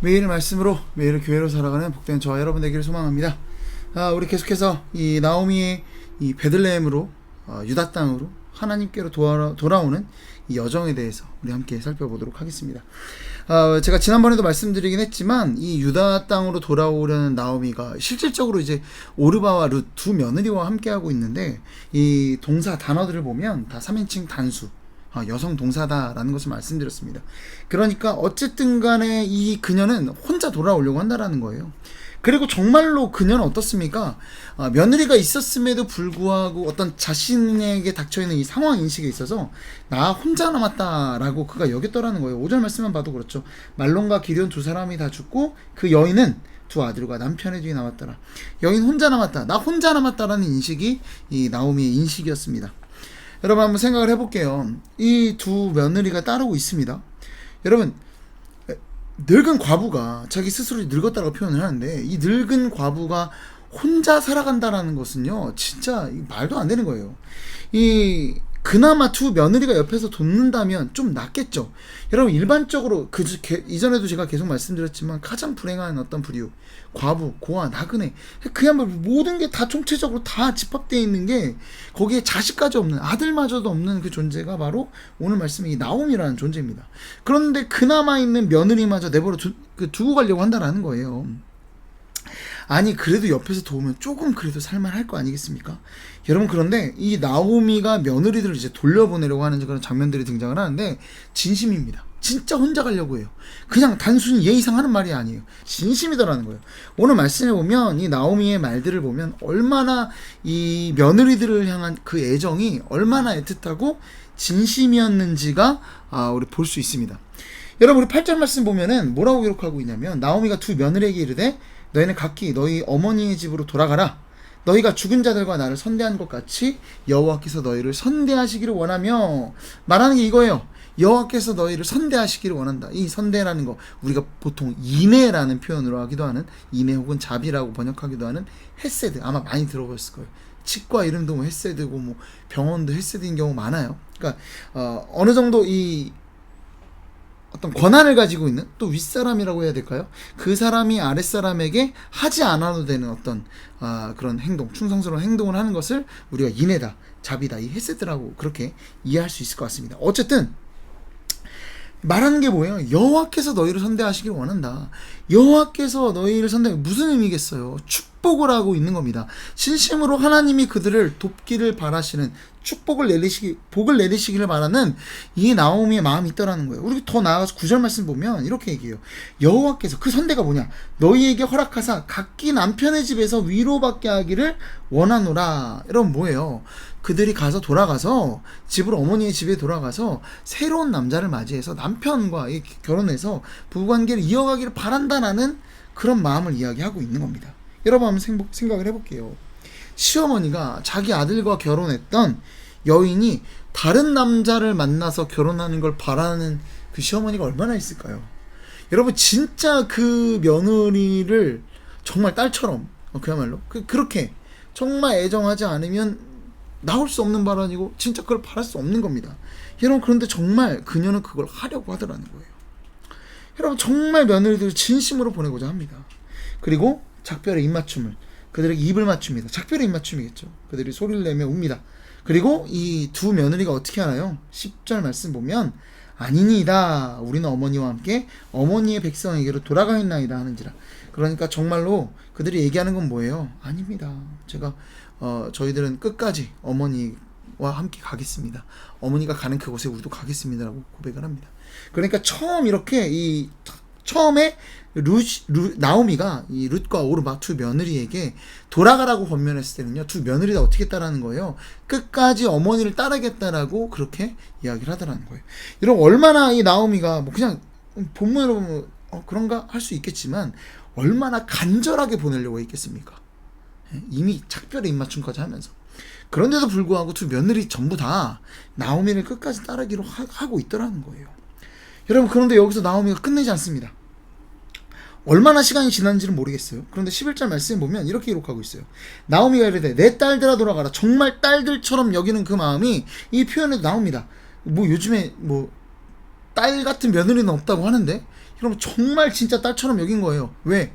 매일의 말씀으로 매일의 교회로 살아가는 복된 저와 여러분 되기를 소망합니다. 아, 우리 계속해서 이 나오미의 이 베들레헴으로 어, 유다 땅으로 하나님께로 돌아, 돌아오는 이 여정에 대해서 우리 함께 살펴보도록 하겠습니다. 아, 제가 지난번에도 말씀드리긴 했지만 이 유다 땅으로 돌아오려는 나오미가 실질적으로 이제 오르바와 룻 두 며느리와 함께 하고 있는데 이 동사 단어들을 보면 다 3인칭 단수 아, 여성 동사다라는 것을 말씀드렸습니다. 그러니까 어쨌든 간에 이 그녀는 혼자 돌아오려고 한다라는 거예요. 그리고 정말로 그녀는 어떻습니까? 아, 며느리가 있었음에도 불구하고 어떤 자신에게 닥쳐있는 이 상황 인식에 있어서 나 혼자 남았다라고 그가 여겼더라는 거예요. 5절 말씀만 봐도 그렇죠. 말론과 기리온 두 사람이 다 죽고 그 여인은 두 아들과 남편의 뒤에 남았더라. 여인 혼자 남았다. 나 혼자 남았다라는 인식이 이 나오미의 인식이었습니다. 여러분 한번 생각을 해볼게요. 이 두 며느리가 따르고 있습니다. 여러분 늙은 과부가 자기 스스로 늙었다고 표현을 하는데 이 늙은 과부가 혼자 살아간다라는 것은요 진짜 말도 안 되는 거예요. 이 그나마 두 며느리가 옆에서 돕는다면 좀 낫겠죠. 여러분 일반적으로 그 게- 이전에도 제가 계속 말씀드렸지만 가장 불행한 어떤 부류 과부 고아 나그네 그야말로 모든 게 다 총체적으로 다 집합되어 있는 게 거기에 자식까지 없는 아들마저도 없는 그 존재가 바로 오늘 말씀의 이 나옴이라는 존재입니다. 그런데 그나마 있는 며느리마저 내버려 두, 그 두고 가려고 한다라는 거예요. 아니 그래도 옆에서 도우면 조금 그래도 살만할 거 아니겠습니까? 여러분 그런데 이 나오미가 며느리들을 이제 돌려보내려고 하는 그런 장면들이 등장을 하는데 진심입니다. 진짜 혼자 가려고 해요. 그냥 단순히 예의상 하는 말이 아니에요. 진심이더라는 거예요. 오늘 말씀에 보면 이 나오미의 말들을 보면 얼마나 이 며느리들을 향한 그 애정이 얼마나 애틋하고 진심이었는지가 아, 우리 볼 수 있습니다. 여러분 우리 8절 말씀 보면은 뭐라고 기록하고 있냐면 나오미가 두 며느리에게 이르되 너희는 각기 너희 어머니의 집으로 돌아가라 너희가 죽은 자들과 나를 선대한 것 같이 여호와께서 너희를 선대하시기를 원하며 말하는 게 이거예요. 여호와께서 너희를 선대하시기를 원한다. 이 선대라는 거 우리가 보통 인애라는 표현으로 하기도 하는 인애 혹은 자비라고 번역하기도 하는 헤세드 아마 많이 들어보셨을 거예요. 치과 이름도 뭐 헤세드고 뭐 병원도 헤세드인 경우 많아요. 그러니까 어, 어느 정도 이 어떤 권한을 가지고 있는 또 윗사람이라고 해야 될까요? 그 사람이 아랫사람에게 하지 않아도 되는 어떤 아, 그런 행동, 충성스러운 행동을 하는 것을 우리가 인애다, 자비다, 이 헤세드라고 그렇게 이해할 수 있을 것 같습니다. 어쨌든 말하는 게 뭐예요? 여호와께서 너희를 선대하시길 원한다. 여호와께서 너희를 선대 무슨 의미겠어요? 축복을 하고 있는 겁니다. 진심으로 하나님이 그들을 돕기를 바라시는 축복을 내리시기 복을 내리시기를 바라는 이 나오미의 마음이 있다라는 거예요. 우리 더 나아가서 구절 말씀 보면 이렇게 얘기해요. 여호와께서 그 선대가 뭐냐? 너희에게 허락하사 각기 남편의 집에서 위로받게 하기를 원하노라. 여러분 뭐예요? 그들이 가서 돌아가서 집으로 어머니의 집에 돌아가서 새로운 남자를 맞이해서 남편과 이 결혼해서 부부관계를 이어가기를 바란다라는 그런 마음을 이야기하고 있는 겁니다. 여러분 한번 생각- 생각을 해볼게요. 시어머니가 자기 아들과 결혼했던 여인이 다른 남자를 만나서 결혼하는 걸 바라는 그 시어머니가 얼마나 있을까요? 여러분 진짜 그 며느리를 정말 딸처럼 어, 그야말로 그, 그렇게 정말 애정하지 않으면 나올 수 없는 발언이고 진짜 그걸 바랄 수 없는 겁니다. 여러분 그런데 정말 그녀는 그걸 하려고 하더라는 거예요. 여러분 정말 며느리들 진심으로 보내고자 합니다. 그리고 작별의 입맞춤을 그들에게 입을 맞춥니다. 작별의 입맞춤이겠죠. 그들이 소리를 내며 웁니다. 그리고 이 두 며느리가 어떻게 하나요? 10절 말씀 보면 아니니이다. 우리는 어머니와 함께 어머니의 백성에게로 돌아가겠나이다 하는지라. 그러니까 정말로 그들이 얘기하는 건 뭐예요? 아닙니다. 제가 어, 저희들은 끝까지 어머니와 함께 가겠습니다. 어머니가 가는 그곳에 우리도 가겠습니다라고 고백을 합니다. 그러니까 처음 이렇게 이 처음에 루, 루 나오미가 이 룻과 오르바 두 며느리에게 돌아가라고 권면했을 때는요 두 며느리가 어떻게 했다라는 거예요 끝까지 어머니를 따르겠다라고 그렇게 이야기를 하더라는 거예요 여러분 얼마나 이 나오미가 뭐 그냥 본문으로 보면 어, 그런가 할 수 있겠지만 얼마나 간절하게 보내려고 했겠습니까 예? 이미 작별의 입맞춤까지 하면서 그런데도 불구하고 두 며느리 전부 다 나오미를 끝까지 따르기로 하, 하고 있더라는 거예요 여러분 그런데 여기서 나오미가 끝내지 않습니다. 얼마나 시간이 지난지는 모르겠어요. 그런데 11절 말씀 보면 이렇게 기록하고 있어요. 나오미가 이르되 내 딸들아 돌아가라. 정말 딸들처럼 여기는 그 마음이 이 표현에도 나옵니다. 뭐 요즘에 뭐 딸 같은 며느리는 없다고 하는데 여러분 정말 진짜 딸처럼 여긴 거예요. 왜?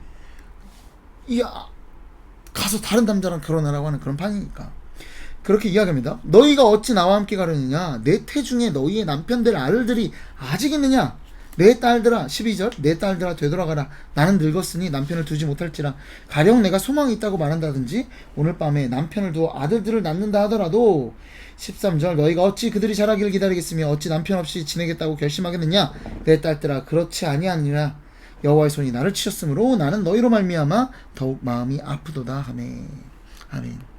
이 아, 가서 다른 남자랑 결혼하라고 하는 그런 판이니까. 그렇게 이야기합니다. 너희가 어찌 나와 함께 가려느냐? 내 태중에 너희의 남편들 아들들이 아직 있느냐? 내 딸들아 12절 내 딸들아 되돌아가라. 나는 늙었으니 남편을 두지 못할지라. 가령 내가 소망이 있다고 말한다든지 오늘 밤에 남편을 두어 아들들을 낳는다 하더라도 13절 너희가 어찌 그들이 자라기를 기다리겠으며 어찌 남편 없이 지내겠다고 결심하겠느냐? 내 딸들아 그렇지 아니하니라. 여호와의 손이 나를 치셨으므로 나는 너희로 말미암아 더욱 마음이 아프도다. 하매 아멘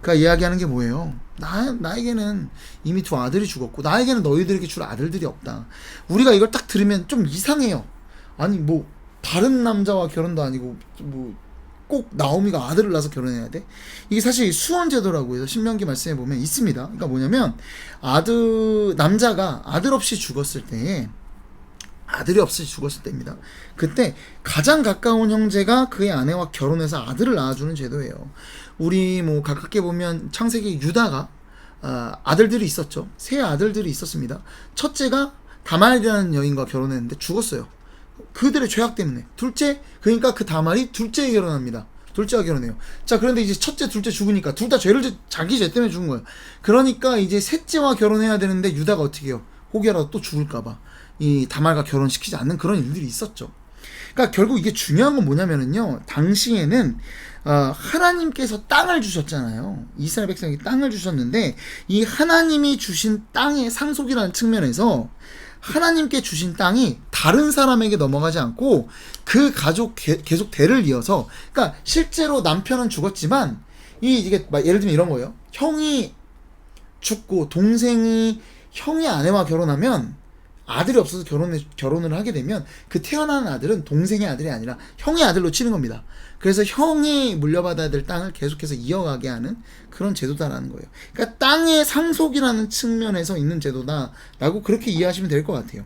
그러니까 이야기하는 게 뭐예요? 나 나에게는 이미 두 아들이 죽었고 나에게는 너희들에게 줄 아들들이 없다. 우리가 이걸 딱 들으면 좀 이상해요. 아니 뭐 다른 남자와 결혼도 아니고 뭐 꼭 나오미가 아들을 낳아서 결혼해야 돼? 이게 사실 수원 제도라고 해서 신명기 말씀에 보면 있습니다. 그러니까 뭐냐면 아들 남자가 아들 없이 죽었을 때에 아들이 없이 죽었을 때입니다. 그때 가장 가까운 형제가 그의 아내와 결혼해서 아들을 낳아주는 제도예요. 우리 뭐 가깝게 보면 창세기 유다가 아, 아들들이 있었죠. 세 아들들이 있었습니다. 첫째가 다말이라는 여인과 결혼했는데 죽었어요. 그들의 죄악 때문에. 둘째, 그러니까 그 다말이 둘째에 결혼합니다. 둘째와 결혼해요. 자, 그런데 이제 첫째, 둘째 죽으니까 둘 다 죄를 지- 자기 죄 때문에 죽은 거예요. 그러니까 이제 셋째와 결혼해야 되는데 유다가 어떻게 해요? 혹여라도 또 죽을까봐 이 다말과 결혼시키지 않는 그런 일들이 있었죠. 그러니까 결국 이게 중요한 건 뭐냐면은요. 당시에는 어, 하나님께서 땅을 주셨잖아요. 이스라엘 백성에게 땅을 주셨는데 이 하나님이 주신 땅의 상속이라는 측면에서 하나님께 주신 땅이 다른 사람에게 넘어가지 않고 그 가족 게- 계속 대를 이어서 그러니까 실제로 남편은 죽었지만 이 이게 막 예를 들면 이런 거예요. 형이 죽고 동생이 형의 아내와 결혼하면 아들이 없어서 결혼을 결혼을 하게 되면 그 태어나는 아들은 동생의 아들이 아니라 형의 아들로 치는 겁니다. 그래서 형이 물려받아야 될 땅을 계속해서 이어가게 하는 그런 제도다라는 거예요. 그러니까 땅의 상속이라는 측면에서 있는 제도다라고 그렇게 이해하시면 될 것 같아요.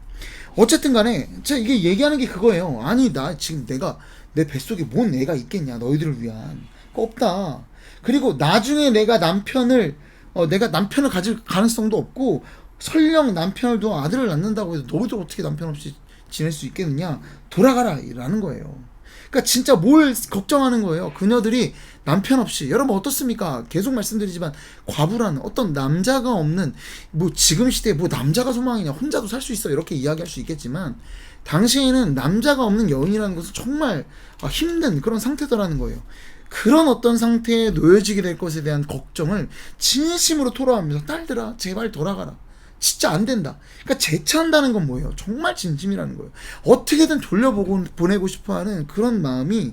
어쨌든 간에 제가 이게 얘기하는 게 그거예요. 아니 나 지금 내가 내 뱃속에 뭔 애가 있겠냐 너희들을 위한 없다. 그리고 나중에 내가 남편을 어, 내가 남편을 가질 가능성도 없고 설령 남편을 둬 아들을 낳는다고 해도 너희들 어떻게 남편 없이 지낼 수 있겠느냐 돌아가라 라는 거예요. 그러니까 진짜 뭘 걱정하는 거예요. 그녀들이 남편 없이 여러분 어떻습니까? 계속 말씀드리지만 과부라는 어떤 남자가 없는 뭐 지금 시대에 뭐 남자가 소망이냐 혼자도 살 수 있어 이렇게 이야기할 수 있겠지만 당시에는 남자가 없는 여인이라는 것은 정말 아, 힘든 그런 상태더라는 거예요. 그런 어떤 상태에 놓여지게 될 것에 대한 걱정을 진심으로 토로하면서 딸들아 제발 돌아가라. 진짜 안 된다. 그러니까 재차한다는 건 뭐예요? 정말 진심이라는 거예요. 어떻게든 돌려보고 보내고 싶어하는 그런 마음이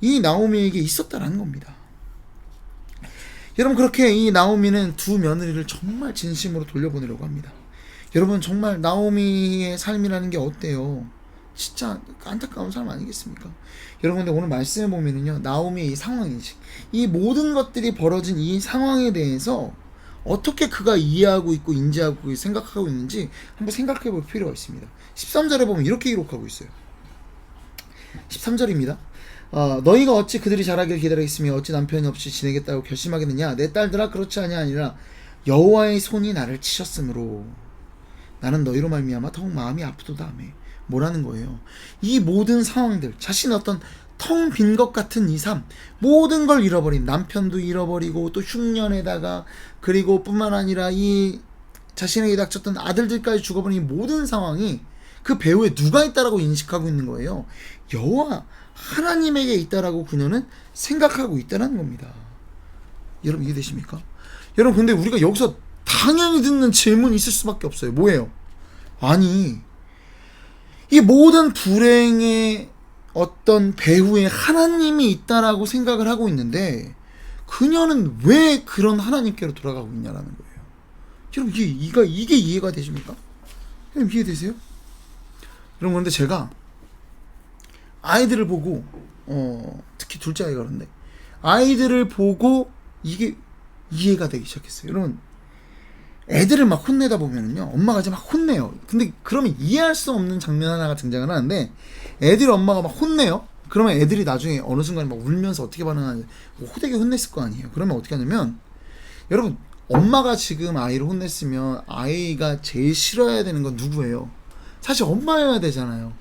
이 나오미에게 있었다라는 겁니다. 여러분 그렇게 이 나오미는 두 며느리를 정말 진심으로 돌려보내려고 합니다. 여러분 정말 나오미의 삶이라는 게 어때요? 진짜 안타까운 삶 아니겠습니까? 여러분 근데 오늘 말씀해 보면은요 나오미의 이 상황 인식 이 모든 것들이 벌어진 이 상황에 대해서 어떻게 그가 이해하고 있고 인지하고 생각하고 있는지 한번 생각해 볼 필요가 있습니다. 13절에 보면 이렇게 기록하고 있어요. 13절입니다. 어, 너희가 어찌 그들이 자라기를 기다리겠으며 어찌 남편이 없이 지내겠다고 결심하겠느냐 내 딸들아 그렇지 아니 아니라 여호와의 손이 나를 치셨으므로 나는 너희로 말미암아 더욱 마음이 아프도다 하며 뭐라는 거예요 이 모든 상황들 자신의 어떤 텅 빈 것 같은 이 삶 모든 걸 잃어버린 남편도 잃어버리고 또 흉년에다가 그리고 뿐만 아니라 이 자신에게 닥쳤던 아들들까지 죽어버린 이 모든 상황이 그 배후에 누가 있다라고 인식하고 있는 거예요 여호와 하나님에게 있다라고 그녀는 생각하고 있다는 겁니다. 여러분 이해되십니까? 여러분 근데 우리가 여기서 당연히 듣는 질문이 있을 수밖에 없어요. 뭐예요? 아니 이 모든 불행의 어떤 배후에 하나님이 있다라고 생각을 하고 있는데 그녀는 왜 그런 하나님께로 돌아가고 있냐라는 거예요. 여러분 이게 이가 이게 이해가 되십니까? 여러분 이해되세요? 여러분 근데 제가 아이들을 보고 어 특히 둘째 아이가 그런데 아이들을 보고 이게 이해가 되기 시작했어요. 여러분 애들을 막 혼내다 보면은요 엄마가 이제 막 혼내요. 근데 그러면 이해할 수 없는 장면 하나가 등장을 하는데 애들 엄마가 막 혼내요. 그러면 애들이 나중에 어느 순간 막 울면서 어떻게 반응하는지 뭐 호되게 혼냈을 거 아니에요. 그러면 어떻게 하냐면 여러분 엄마가 지금 아이를 혼냈으면 아이가 제일 싫어해야 되는 건 누구예요? 사실 엄마여야 되잖아요.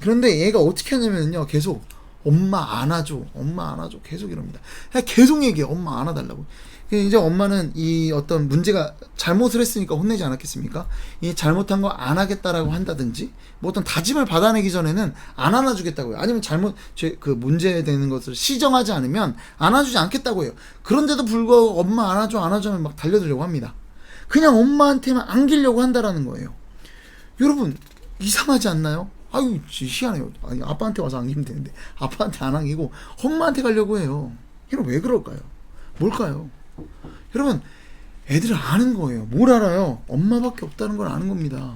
그런데 얘가 어떻게 하냐면요. 계속 엄마 안아줘. 엄마 안아줘. 계속 이럽니다. 계속 얘기해. 엄마 안아달라고. 이제 엄마는 이 어떤 문제가 잘못을 했으니까 혼내지 않았겠습니까? 이 잘못한 거 안 하겠다라고 한다든지 뭐 어떤 다짐을 받아내기 전에는 안 안아주겠다고요. 아니면 잘못 죄- 그 문제되는 것을 시정하지 않으면 안아주지 않겠다고 해요. 그런데도 불구하고 엄마 안아줘 안아줘 하면 막 달려들려고 합니다. 그냥 엄마한테만 안기려고 한다라는 거예요. 여러분 이상하지 않나요? 아유 지- 희한해요. 아니 아빠한테 와서 안기면 되는데 아빠한테 안 안기고 엄마한테 가려고 해요. 이거 왜 그럴까요? 뭘까요? 여러분 애들은 아는 거예요. 뭘 알아요? 엄마밖에 없다는 걸 아는 겁니다.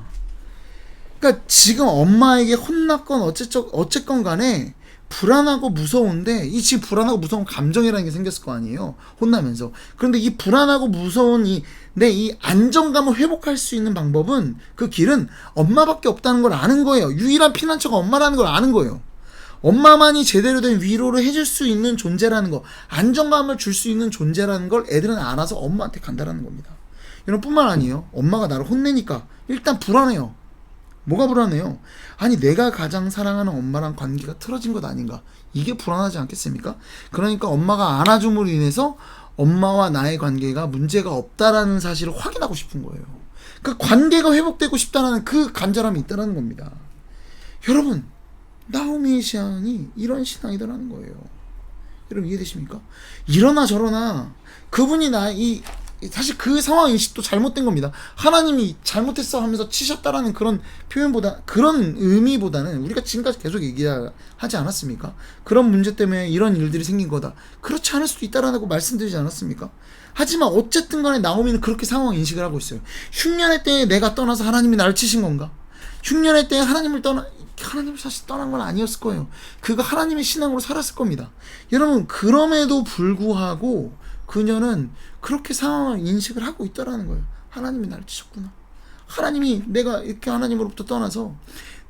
그러니까 지금 엄마에게 혼났건 어쨌건 어쨌건 간에 불안하고 무서운데 이 지금 불안하고 무서운 감정이라는 게 생겼을 거 아니에요. 혼나면서. 그런데 이 불안하고 무서운 이 내 이 안정감을 회복할 수 있는 방법은 그 길은 엄마밖에 없다는 걸 아는 거예요. 유일한 피난처가 엄마라는 걸 아는 거예요. 엄마만이 제대로 된 위로를 해줄 수 있는 존재라는 거, 안정감을 줄 수 있는 존재라는 걸 애들은 알아서 엄마한테 간다라는 겁니다. 이런 뿐만 아니에요. 엄마가 나를 혼내니까 일단 불안해요. 뭐가 불안해요? 아니 내가 가장 사랑하는 엄마랑 관계가 틀어진 것 아닌가? 이게 불안하지 않겠습니까? 그러니까 엄마가 안아줌으로 인해서 엄마와 나의 관계가 문제가 없다라는 사실을 확인하고 싶은 거예요. 그 관계가 회복되고 싶다라는 그 간절함이 있다라는 겁니다. 여러분, 나오미의 신앙이 이런 신앙이더라는 거예요. 여러분 이해되십니까? 이러나 저러나 그분이 나 이 사실 그 상황 인식도 잘못된 겁니다. 하나님이 잘못했어 하면서 치셨다라는 그런 표현보다 그런 의미보다는 우리가 지금까지 계속 얘기하지 않았습니까? 그런 문제 때문에 이런 일들이 생긴 거다. 그렇지 않을 수도 있다라고 말씀드리지 않았습니까? 하지만 어쨌든 간에 나오미는 그렇게 상황 인식을 하고 있어요. 흉년의 때에 내가 떠나서 하나님이 나를 치신 건가? 흉년의 때에 하나님을 떠나 하나님을 사실 떠난 건 아니었을 거예요. 그가 하나님의 신앙으로 살았을 겁니다. 여러분 그럼에도 불구하고 그녀는 그렇게 상황을 인식을 하고 있다라는 거예요. 하나님이 나를 치셨구나. 하나님이 내가 이렇게 하나님으로부터 떠나서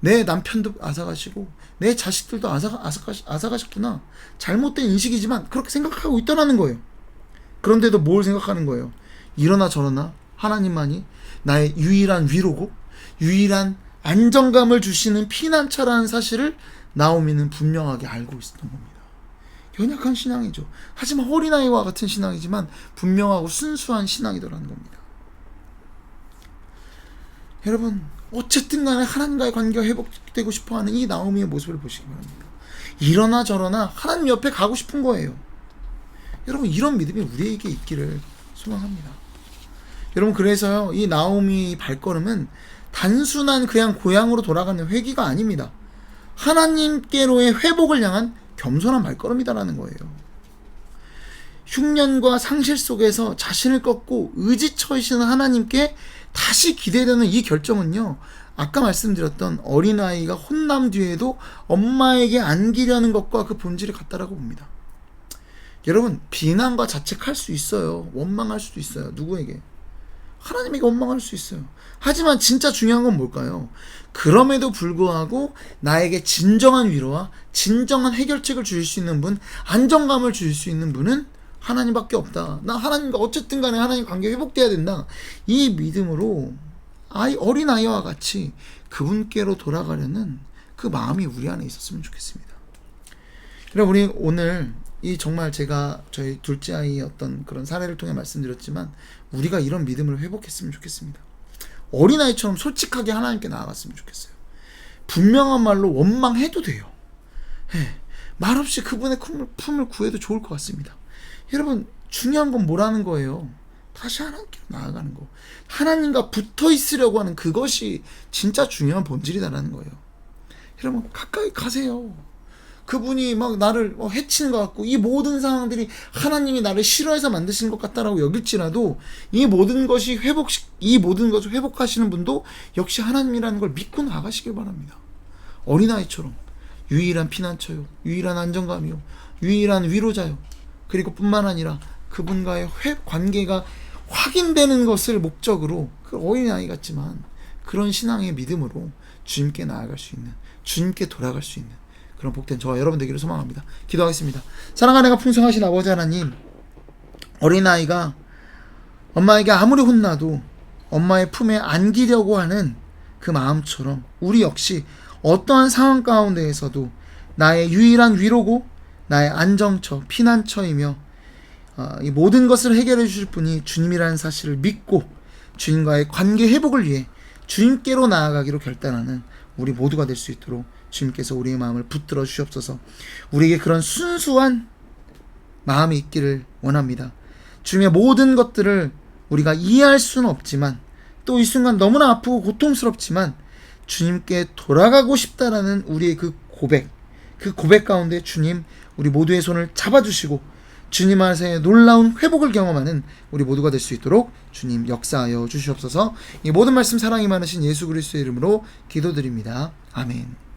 내 남편도 앗아가시고 내 자식들도 앗아가시, 앗아가셨구나. 잘못된 인식이지만 그렇게 생각하고 있다라는 거예요. 그런데도 뭘 생각하는 거예요? 이러나 저러나 하나님만이 나의 유일한 위로고 유일한 안정감을 주시는 피난처라는 사실을 나오미는 분명하게 알고 있었던 겁니다. 연약한 신앙이죠. 하지만 어린아이와 같은 신앙이지만 분명하고 순수한 신앙이더라는 겁니다. 여러분, 어쨌든 간에 하나님과의 관계가 회복되고 싶어 하는 이 나오미의 모습을 보시기 바랍니다. 이러나 저러나 하나님 옆에 가고 싶은 거예요. 여러분, 이런 믿음이 우리에게 있기를 소망합니다. 여러분, 그래서요, 이 나오미 발걸음은 단순한 그냥 고향으로 돌아가는 회기가 아닙니다. 하나님께로의 회복을 향한 겸손한 발걸음이다라는 거예요. 흉년과 상실 속에서 자신을 꺾고 의지처이시는 하나님께 다시 기대되는 이 결정은요. 아까 말씀드렸던 어린아이가 혼남 뒤에도 엄마에게 안기려는 것과 그 본질이 같다라고 봅니다. 여러분, 비난과 자책할 수 있어요. 원망할 수도 있어요. 누구에게? 하나님에게 원망할 수 있어요. 하지만 진짜 중요한 건 뭘까요? 그럼에도 불구하고 나에게 진정한 위로와 진정한 해결책을 주실 수 있는 분, 안정감을 주실 수 있는 분은 하나님밖에 없다. 나 하나님과 어쨌든 간에 하나님 관계 회복돼야 된다. 이 믿음으로 아이 어린 아이와 같이 그분께로 돌아가려는 그 마음이 우리 안에 있었으면 좋겠습니다. 여러분 우리 오늘 이 정말 제가 저희 둘째 아이의 어떤 그런 사례를 통해 말씀드렸지만 우리가 이런 믿음을 회복했으면 좋겠습니다. 어린아이처럼 솔직하게 하나님께 나아갔으면 좋겠어요. 분명한 말로 원망해도 돼요. 예, 말없이 그분의 품을, 품을 구해도 좋을 것 같습니다. 여러분, 중요한 건 뭐라는 거예요? 다시 하나님께 나아가는 거. 하나님과 붙어 있으려고 하는 그것이 진짜 중요한 본질이다라는 거예요. 여러분, 가까이 가세요. 그분이 막 나를 어, 해치는 것 같고 이 모든 상황들이 하나님이 나를 싫어해서 만드신 것 같다라고 여길지라도 이 모든 것이 회복 이 모든 것을 회복하시는 분도 역시 하나님이라는 걸 믿고 나가시길 바랍니다. 어린아이처럼 유일한 피난처요, 유일한 안정감이요, 유일한 위로자요. 그리고 뿐만 아니라 그분과의 회, 관계가 확인되는 것을 목적으로 그 어린아이 같지만 그런 신앙의 믿음으로 주님께 나아갈 수 있는 주님께 돌아갈 수 있는 그런 복된 저와 여러분 되기를 소망합니다. 기도하겠습니다. 사랑하는 가 풍성하신 아버지 하나님, 어린아이가 엄마에게 아무리 혼나도 엄마의 품에 안기려고 하는 그 마음처럼 우리 역시 어떠한 상황 가운데에서도 나의 유일한 위로고 나의 안정처, 피난처이며 어, 이 모든 것을 해결해 주실 분이 주님이라는 사실을 믿고 주님과의 관계 회복을 위해 주님께로 나아가기로 결단하는 우리 모두가 될 수 있도록 주님께서 우리의 마음을 붙들어 주시옵소서. 우리에게 그런 순수한 마음이 있기를 원합니다. 주님의 모든 것들을 우리가 이해할 수는 없지만 또 이 순간 너무나 아프고 고통스럽지만 주님께 돌아가고 싶다라는 우리의 그 고백, 그 고백 가운데 주님 우리 모두의 손을 잡아주시고 주님 안에서의 놀라운 회복을 경험하는 우리 모두가 될 수 있도록 주님 역사하여 주시옵소서. 이 모든 말씀 사랑이 많으신 예수 그리스도의 이름으로 기도드립니다. 아멘.